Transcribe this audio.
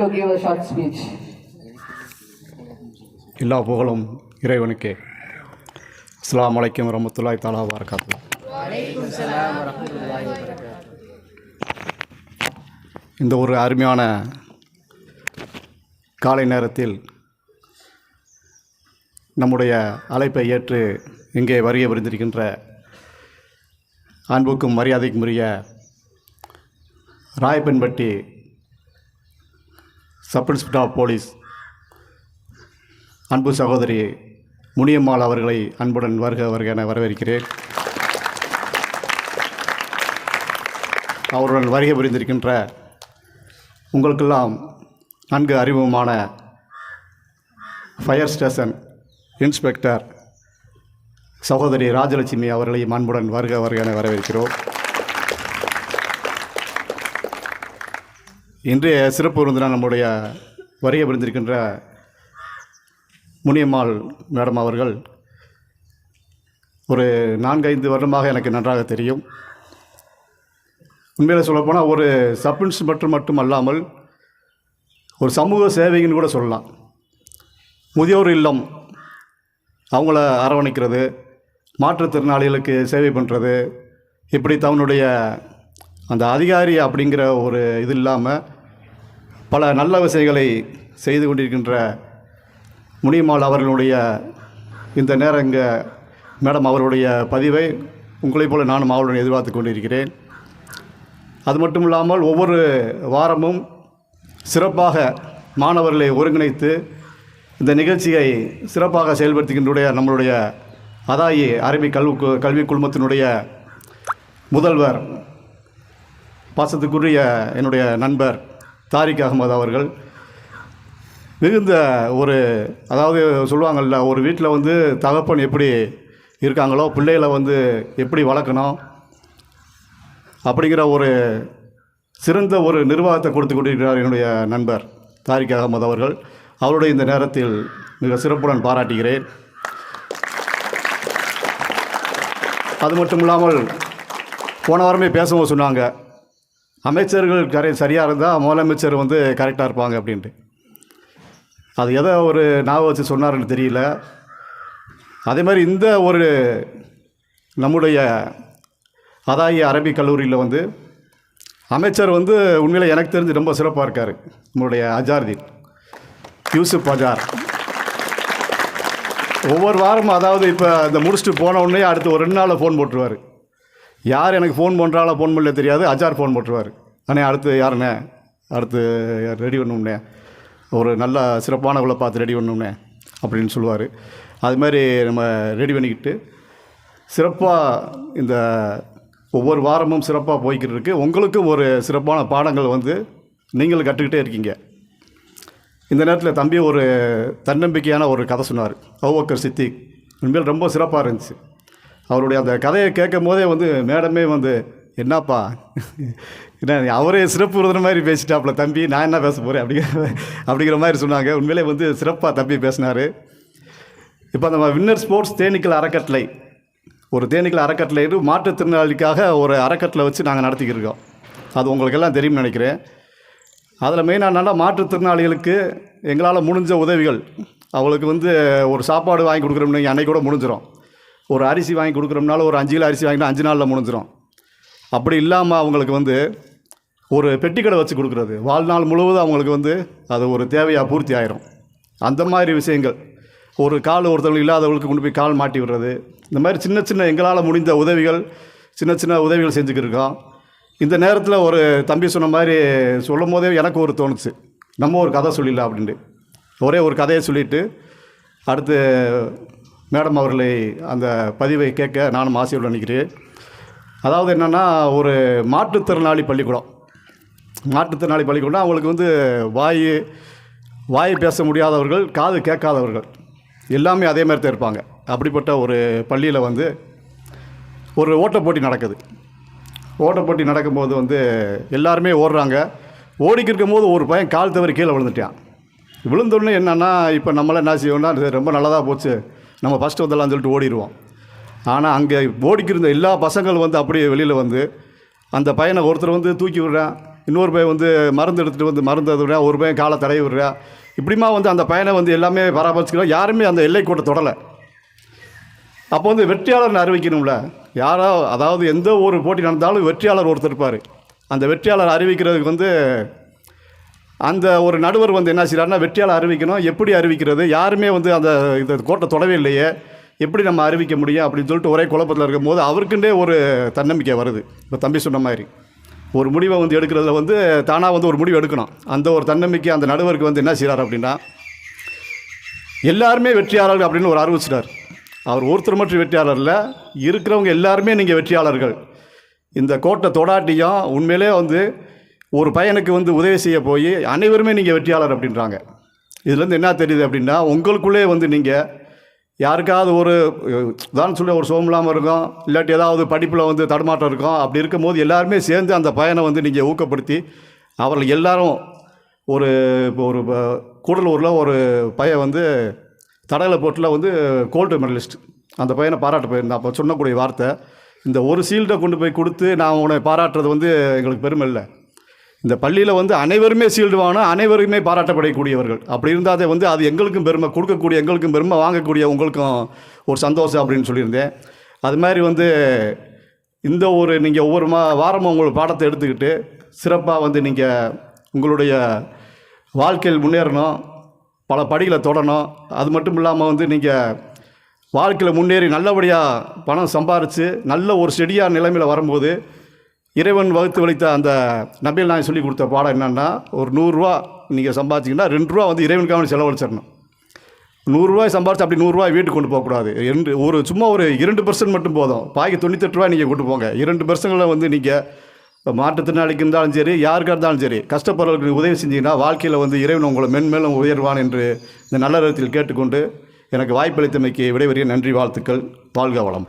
To give a short speech. எல்லா புகழும் இறைவனுக்கே அஸ்லாம் அலைக்கும் வரமத்துல்லாய் தாலா வரகாத்து இந்த ஒரு அருமையான காலை நேரத்தில் நம்முடைய அழைப்பை ஏற்று இங்கே வருகை புரிந்திருக்கின்ற அன்புக்கும் மரியாதைக்கும் உரிய Rayappanpatti sub inspector of police அன்பு சகோதரி முனியம்மாள் அவர்களை அன்புடன் வருக வருக என வரவேற்கிறேன். அவருடன் வருகை புரிந்திருக்கின்ற உங்களுக்கெல்லாம் நன்கு அறிமுகமான ஃபயர் ஸ்டேஷன் இன்ஸ்பெக்டர் சகோதரி ராஜலட்சுமி அவர்களையும் அன்புடன் வருக வருக என வரவேற்கிறோம். இன்றைய சிறப்பு விருந்தினர் நம்முடைய வருகை புரிந்திருக்கின்ற முனியம்மாள் மேடம் அவர்கள் ஒரு நான்கைந்து வருடமாக எனக்கு நன்றாக தெரியும். உண்மையில் சொல்லப்போனால் ஒரு சப் இன்ஸ்பெக்டர் மட்டும் அல்லாமல் ஒரு சமூக சேவைன்னு கூட சொல்லலாம். முதியோர் இல்லம் அவங்கள அரவணைக்கிறது மாற்றுத்திறனாளிகளுக்கு சேவை பண்ணுறது இப்படி தன்னுடைய அந்த அதிகாரி அப்படிங்கிற ஒரு இது இல்லாமல் பல நல்ல விஷயங்களை செய்து கொண்டிருக்கின்ற முனியம்மாள் அவர்களுடைய இந்த நேரம் இங்கே மேடம் அவருடைய பதிவை உங்களைப் போல நானும் அவருடன் எதிர்பார்த்து கொண்டிருக்கிறேன். அது மட்டும் இல்லாமல் ஒவ்வொரு வாரமும் சிறப்பாக மாணவர்களை ஒருங்கிணைத்து இந்த நிகழ்ச்சியை சிறப்பாக செயல்படுத்துகின்ற நம்மளுடைய அதாயி அரபிக் கல்வி கல்வி குழுமத்தினுடைய முதல்வர் பாசத்துக்குரிய என்னுடைய நண்பர் தாரிக் அகமது அவர்கள் மிகுந்த ஒரு அதாவது சொல்லுவாங்கள்ல ஒரு வீட்டில் வந்து தகப்பன் எப்படி இருக்காங்களோ பிள்ளைகளை வந்து எப்படி வளர்க்கணும் அப்படிங்கிற ஒரு சிறந்த ஒரு நிர்வாகத்தை கொடுத்து கொண்டிருக்கிறார் என்னுடைய நண்பர் தாரிக் அகமது அவர்கள். அவருடைய இந்த நேரத்தில் மிக சிறப்புடன் பாராட்டுகிறேன். அது மட்டும் இல்லாமல் போன வாரமே பேசவும் சொன்னாங்க அமைச்சர்கள் கரை சரியாக இருந்தால் முதலமைச்சர் வந்து கரெக்டாக இருப்பாங்க அப்படின்ட்டு. அது எதை ஒரு ஞாபகம் வச்சு சொன்னார்னு தெரியல. அதே மாதிரி இந்த ஒரு நம்முடைய அதாயி அரபிக் கல்லூரியில் வந்து அமைச்சர் வந்து உண்மையில் எனக்கு தெரிஞ்சு ரொம்ப சிறப்பாக இருக்கார் நம்மளுடைய அஜார்தீன் யூசுப் அஜார். ஒவ்வொரு வாரமும் அதாவது இப்போ இந்த முடிச்சுட்டு போன உடனே அடுத்து ஒரு ரெண்டு நாளில் ஃபோன் போட்டுருவார். யார் எனக்கு ஃபோன் பண்ணுறாங்களோ ஃபோன் பண்ணல தெரியாது. அஜார் ஃபோன் போட்டுருவார். அண்ணே அடுத்து யாருண்ணே? அடுத்து ரெடி பண்ணும்ண்ணே ஒரு நல்ல சிறப்பான பார்த்து ரெடி பண்ணணும்ண்ணே அப்படின்னு சொல்லுவார். அது மாதிரி நம்ம ரெடி பண்ணிக்கிட்டு சிறப்பாக இந்த ஒவ்வொரு வாரமும் சிறப்பாக போய்கிட்டு உங்களுக்கும் ஒரு சிறப்பான பாடங்கள் வந்து நீங்களும் கற்றுக்கிட்டே இருக்கீங்க. இந்த நேரத்தில் தம்பி ஒரு தன்னம்பிக்கையான ஒரு கதை சொன்னார். அவ்வக்கர் சித்திக். உண்மையில் ரொம்ப சிறப்பாக இருந்துச்சு. அவருடைய அந்த கதையை கேட்கும் போதே வந்து மேடமே வந்து என்னப்பா? என்ன அவரே சிறப்பு விருதுன மாதிரி பேசிட்டாப்புல தம்பி. நான் என்ன பேச போகிறேன் அப்படிங்கிற அப்படிங்கிற மாதிரி சொன்னாங்க. உண்மையிலே வந்து சிறப்பாக தம்பி பேசினார். இப்போ நம்ம வின்னர் ஸ்போர்ட்ஸ் தேனீக்கள் அறக்கட்டளை. ஒரு தேனீக்கள் அறக்கட்டளை மாற்றுத்திறனாளிக்காக ஒரு அறக்கட்டளை வச்சு நாங்கள் நடத்திக்கிட்டு இருக்கோம் அது உங்களுக்கெல்லாம் தெரியும்னு நினைக்கிறேன். அதில் மெயினாக மாற்றுத்திறனாளிகளுக்கு எங்களால் முடிஞ்ச உதவிகள். அவளுக்கு வந்து ஒரு சாப்பாடு வாங்கி கொடுக்குறோம்னு அன்னைக்கு கூட முடிஞ்சிடும் ஒரு அரிசி வாங்கி கொடுக்குறோம்னால ஒரு அஞ்சு கிலோ அரிசி வாங்கினா அஞ்சு நாளில் முடிஞ்சிடும் அப்படி இல்லாமல் அவங்களுக்கு வந்து ஒரு பெட்டிக்கடை வச்சு கொடுக்குறது. வாழ்நாள் முழுவதும் அவங்களுக்கு வந்து அது ஒரு தேவையாக பூர்த்தி ஆயிரும். அந்த மாதிரி விஷயங்கள். ஒரு கால் ஒருத்தவங்களுக்கு இல்லாதவங்களுக்கு கொண்டு போய் கால் மாட்டி விடுறது. இந்த மாதிரி சின்ன சின்ன எங்களால் முடிந்த உதவிகள் சின்ன சின்ன உதவிகள் செஞ்சுக்கிட்டு இருக்கோம். இந்த நேரத்தில் ஒரு தம்பி சொன்ன மாதிரி சொல்லும் போதே எனக்கு ஒரு தோணுச்சு. நம்ம ஒரு கதை சொல்லிடலாம் அப்படின்ட்டு. ஒரே ஒரு கதையை சொல்லிவிட்டு அடுத்து மேடம் அவர்களை அந்த பதிவை கேட்க நானும் ஆசையுடன் நினைக்கிறேன். அதாவது என்னென்னா ஒரு மாற்றுத்திறனாளி பள்ளிக்கூடம். மாற்றுத்திறனாளி பள்ளிக்கூடம் அவங்களுக்கு வந்து வாய் வாய் பேச முடியாதவர்கள் காது கேட்காதவர்கள் எல்லாமே அதே மாதிரி தான் இருப்பாங்க. அப்படிப்பட்ட ஒரு பள்ளியில் வந்து ஒரு ஓட்டப்போட்டி நடக்குது. ஓட்டப் போட்டி நடக்கும்போது வந்து எல்லாருமே ஓடுறாங்க. ஓடிக்கிட்டு இருக்கும்போது ஒரு பையன் கால் தவறி கீழே விழுந்துட்டான். விழுந்தோடனே என்னென்னா இப்போ நம்மளாம் என்ன செய்வோம்னா ரொம்ப நல்லதாக போச்சு. நம்ம ஃபஸ்ட்டு வந்துடலாம்னு சொல்லிட்டு ஓடிடுவோம் ஆனால் அங்கே ஓடிக்கிருந்த எல்லா பசங்களும் வந்து அப்படியே வெளியில் வந்து அந்த பையனை ஒருத்தர் வந்து தூக்கி விடுறான் இன்னொரு பையன் வந்து மருந்து எடுத்துகிட்டு வந்து மருந்து விடுறா ஒரு பையன் காலை தடவி விடுறேன் இப்படிமா வந்து அந்த பையனை வந்து எல்லாமே பராமரிச்சுக்கிறோம். யாருமே அந்த எல்லை கூட்ட தொடலை. அப்போ வந்து வெற்றியாளர்னு அறிவிக்கணும்ல. யாரோ அதாவது எந்த ஒரு போட்டி நடந்தாலும் வெற்றியாளர் ஒருத்தர் இருப்பார். அந்த வெற்றியாளர் அறிவிக்கிறதுக்கு வந்து அந்த ஒரு நடுவர் வந்து என்ன செய்கிறாருன்னா வெற்றியால் அறிவிக்கணும். எப்படி அறிவிக்கிறது? யாருமே வந்து அந்த இந்த கோட்டை தொடவே இல்லையே. எப்படி நம்ம அறிவிக்க முடியும்? அப்படின்னு சொல்லிட்டு ஒரே குழப்பத்தில் இருக்கும்போது அவருக்குண்டே ஒரு தன்னம்பிக்கை வருது. இப்போ தம்பி சொன்ன மாதிரி. ஒரு முடிவை வந்து எடுக்கிறதுல வந்து தானாக வந்து ஒரு முடிவு எடுக்கணும். அந்த ஒரு தன்னம்பிக்கை அந்த நடுவருக்கு வந்து என்ன செய்கிறார் அப்படின்னா எல்லாருமே வெற்றியாளர்கள் அப்படின்னு ஒரு அறிவிச்சிட்டார். அவர் ஒருத்தர் மட்டும் வெற்றியாளரில் இருக்கிறவங்க எல்லாருமே நீங்கள் வெற்றியாளர்கள். இந்த கோட்டை தொடாட்டியும் உண்மையிலே வந்து ஒரு பையனுக்கு வந்து உதவி செய்ய போய் அனைவருமே நீங்கள் வெற்றியாளர் அப்படின்றாங்க. இதுலேருந்து என்ன தெரியுது அப்படின்னா உங்களுக்குள்ளே வந்து நீங்கள் யாருக்காவது ஒரு தான் சொல்லி ஒரு சோகம் இல்லாமல் இருக்கும் இல்லாட்டி ஏதாவது படிப்பில் வந்து தடுமாற்றம் இருக்கும் அப்படி இருக்கும்போது எல்லாருமே சேர்ந்து அந்த பையனை வந்து நீங்கள் ஊக்கப்படுத்தி அவர்கள் எல்லாரும் ஒரு இப்போ ஒரு கூடலூரில் ஒரு பையன் வந்து தடகள போட்டில் வந்து கோல்டு மெடலிஸ்ட் அந்த பையனை பாராட்ட போயிருந்தான். அப்போ சொன்னக்கூடிய வார்த்தை இந்த ஒரு சீல்டை கொண்டு போய் கொடுத்து நான் உன்னை பாராட்டுறது வந்து எங்களுக்கு பெருமை இல்லை. இந்த பள்ளியில் வந்து அனைவருமே சீல்டு வாங்கணும் அனைவருமே பாராட்டப்படக்கூடியவர்கள். அப்படி இருந்தாதே வந்து அது எங்களுக்கும் பெருமை கொடுக்கக்கூடிய எங்களுக்கும் பெருமை வாங்கக்கூடிய உங்களுக்கும் ஒரு சந்தோஷம் அப்படின்னு சொல்லியிருந்தேன். அது மாதிரி வந்து இந்த ஒரு நீங்கள் ஒவ்வொரு மா வாரமும் உங்களோட பாடத்தை எடுத்துக்கிட்டு சிறப்பாக வந்து நீங்கள் உங்களுடைய வாழ்க்கையில் முன்னேறணும் பல படிகளை தொடணும். அது மட்டும் இல்லாமல் வந்து நீங்கள் வாழ்க்கையில் முன்னேறி நல்லபடியாக பணம் சம்பாரித்து நல்ல ஒரு செடியாக நிலைமையில் வரும்போது இறைவன் வகுத்து வலித்த அந்த நபில் நான் சொல்லி கொடுத்த பாடம் என்னென்னா ஒரு நூறுரூவா நீங்கள் சம்பாதிச்சிங்கன்னா ரெண்டு ரூபா வந்து இறைவனுக்காக செலவழிச்சிடணும். நூறுரூவாய் சம்பாரிச்சு அப்படி நூறுரூவாய் வீட்டுக்கு கொண்டு போகக்கூடாது. ரெண்டு ஒரு சும்மா ஒரு இரண்டு பர்சன்ட் மட்டும் போதும். பாக்கி தொண்ணூத்தெட்டு ரூபாய் நீங்கள் கொண்டு போங்க. இரண்டு பர்சன்ட்களை வந்து நீங்கள் இப்போ மாற்றுத்திறனாளிக்கு இருந்தாலும் சரி யாருக்காக இருந்தாலும் சரி கஷ்டப்படுறவர்களுக்கு உதவி செஞ்சீங்கன்னா வாழ்க்கையில் வந்து இறைவன் உங்களை மென்மேலும் உயர்வான் என்று இந்த நல்ல நேரத்தில் கேட்டுக்கொண்டு எனக்கு வாய்ப்பளித்தமைக்கு விடைபெறிய நன்றி வாழ்த்துக்கள். வாழ்க வளம்